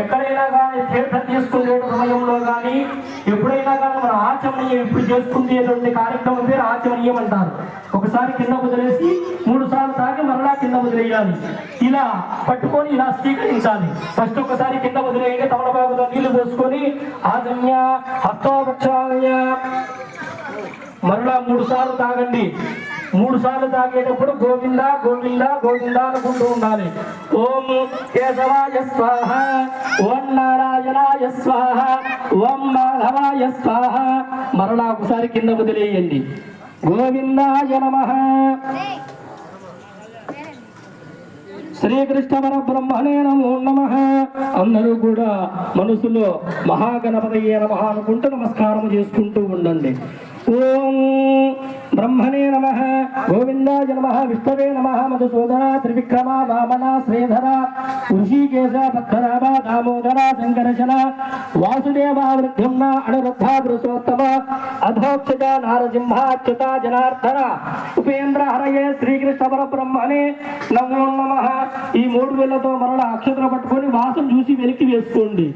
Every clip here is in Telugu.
ఎక్కడైనా కానీ తీర్థం తీసుకునే సమయంలో కానీ ఎప్పుడైనా కానీ మన ఆచమనీయం ఇప్పుడు చేసుకునేటువంటి కార్యక్రమం పేరు ఆచమనీయం అంటారు. ఒకసారి కింద వదిలేసి మూడు సార్లు తాగి మరలా కింద వదిలేయాలి. ఇలా పట్టుకొని ఇలా స్వీకరించాలి. ఫస్ట్ ఒకసారి కింద వదిలేయండి తమలపాకులో నీళ్ళు పోసుకొని ఆజన్య హస్తోపక్షాలయ మరలా మూడు సార్లు తాగండి. మూడు సార్లు తాగేటప్పుడు గోవింద గోవింద గోవింద అనుకుంటూ ఉండాలి. ఓం కేశవాయ స్వాహ ఓం నారాయణాయ స్వాహ ఓం మాధవాయ స్వాహ. మరలా ఒకసారి కింద వదిలేయండి. గోవిందాయ నమ. శ్రీకృష్ణ పరబ్రహ్మణే నమో నమ. అందరూ కూడా మనసులో మహాగణపతయ్య నమ అనుకుంటూ నమస్కారం చేసుకుంటూ ఉండండి. ఓం బ్రహ్మణే నమ గోవిందాయ నమ విష్ణవే నమ మధుసూదన త్రివిక్రమ వామన శ్రీధర ఋషికేశ పద్మనాభ దామోదర శంకరశన వాసుదేవ వృద్ధుమ్న అనురుద్ధ పురుషోత్తమ అధోక్షిత నారసింహాచ్యుత జనార్దన ఉపేంద్ర హరయే శ్రీకృష్ణ పరబ్రహ్మణే నమో నమ ఈ మూడు వేళ్ళతో మరల అక్షతలు పట్టుకొని వాసం చూసి వెలికి వేసుకోండి.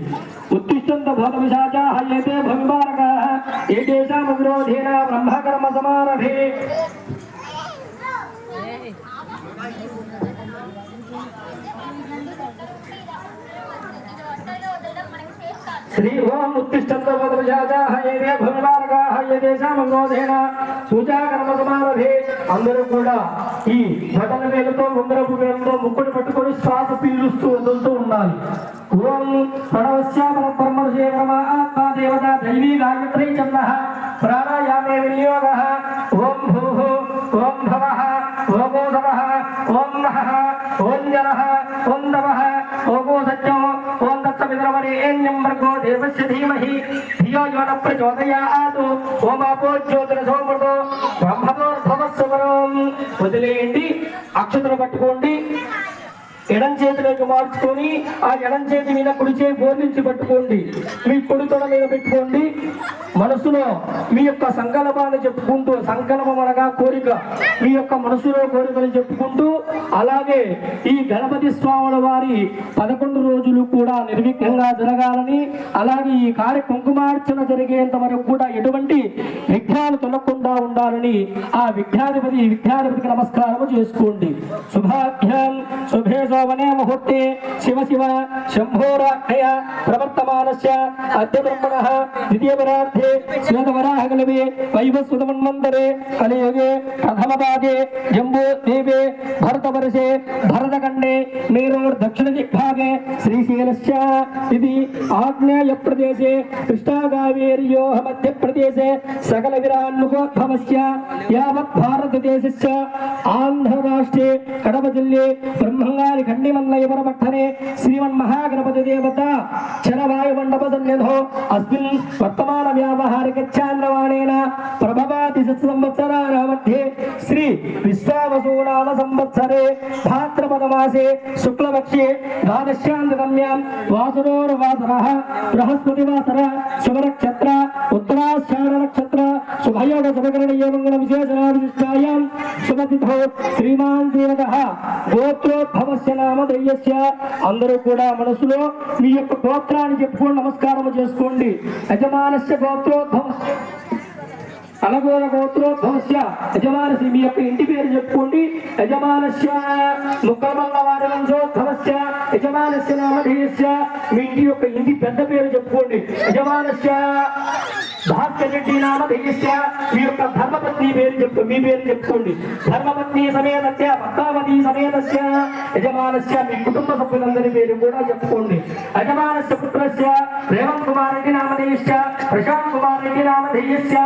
ఉత్తిష్టంత భూత విశాచ హయ్యతే భవిమారక ఏ దేశామ బ్రహ్మకర్మ సమారభే శ్రీ ఓం ఉత్తిష్టంత భూత విశాచ హయ్యతే పూజా కర్మ సమారభే అందరూ కూడా ఈ బటన వేలతో ఉంగరపు వేలతో ముక్కుడు పట్టుకొని శ్వాస పీలుస్తూ వదులుతూ ఉండాలి. ఓం ప్రణవశ్యామల బ్రహ్మశేఖరమ ఆత్మా దేవత దైవీ గాయత్రీ చంద ప్రాణాయామే వినియోగ ఓం భూ ఓం భవ ఓమోదవ ఓం నహ ఓం జన ఓం నమః ఓగో సత్యం ఓం దత్తమిద్రవరేణ్యం వర్గో దేవస్య ధీమహి ధియో యో న ప్రచోదయాత్ ఓమాపో జ్యోతిరసోమృతో బ్రహ్మదోర్భవస్వరం వదిలేయండి అక్షతలు పట్టుకోండి ఎడం చేతిలోకి మార్చుకొని ఆ ఎడం చేతి మీద కుడి చేయి బోధించి పట్టుకోండి. మీ కుడి తొడ మీద పెట్టుకోండి. మనసులో మీ యొక్క సంకల్పాన్ని చెప్పుకుంటూ సంకల్పం అనగా కోరిక మీ యొక్క మనసులో కోరికలు చెప్పుకుంటూ అలాగే ఈ గణపతి స్వాముల వారి పదకొండు రోజులు కూడా నిర్విఘ్నంగా జరగాలని అలాగే ఈ కార్య కుంకుమార్చన జరిగేంత వరకు కూడా ఎటువంటి విఘ్నాలు తొలగకుండా ఉండాలని ఆ విఘ్నాధిపతి విఘ్నాధిపతికి నమస్కారం చేసుకోండి. శుభాభ్యాం శుభేశ శోభనే ముహూర్తే శివ శివ శంభోరాఖ్య ప్రవర్తమానస్య అద్య బ్రహ్మణ ద్వితీయ పరార్థే శ్వేతవరాహకలవే వైవస్వతమన్వంతరే కలియుగే ప్రథమ పాదే జంబూ దీపే భరతవర్షే భరతఖండే మేరోర్ దక్షిణ దిగ్భాగే శ్రీశైలస్య ఇది ఆగ్నేయ ప్రదేశే కృష్ణాగావేర్యో మధ్య ప్రదేశే సకల విరాన్ముఖోద్భవస్య యావత్ భారతదేశస్య ఆంధ్ర రాష్ట్రే కడప జిల్ಲೆ బ్రహ్మంగారి ఖండిమల్లయపుర పట్టణే శ్రీమన్మహాగణపతి దేవత చరవాయు మండప సన్నిధో అస్మిన్ వర్తమాన వ్యావహారిక చాంద్రవాణేన ప్రభవాతి సంవత్సరాల మధ్యే శ్రీ విశ్వావసూనామ సంవత్సరే భాద్రపద మాసే శుక్లపక్షే ద్వాదశ్యాంతమ్యాం వాసురోర్వాసర బృహస్పతి వాసర శుభనక్షత్ర శ్రీమాన్ దేవత గోత్రోద్భవస్య నామ దయ్యస్య. అందరూ కూడా మనసులో మీ యొక్క గోత్రాన్ని చెప్పుకొని నమస్కారం చేసుకోండి. యజమానస్య గోత్రోద్భవస్య. అనగోర గోత్రోద్భవస్య. యజమానసి మీ యొక్క ఇంటి పేరు చెప్పుకోండి. యజమానస్య ముక్కమల్ల వారి వంశోద్భవస్య యజమానస్య నామధేయస్య మీ ఇంటి యొక్క ఇంటి పెద్ద పేరు చెప్పుకోండి. యజమానస్య భాస్కర్ రెడ్డి నామ నామధేయస్య మీ యొక్క ధర్మపత్ని పేరు చెప్తూ మీ పేరు చెప్తుంది ధర్మపత్ని సమేతస్య పద్మావతి సమేతస్య యజమానస్య మీ కుటుంబ సభ్యులందరి పేరు కూడా చెప్పుకోండి. యజమానస్య పుత్రస్య రేవంత్ కుమార్ రెడ్డి నామ నామధేయస్య ప్రశాంత్ కుమార్ రెడ్డి నామ నామధేయస్య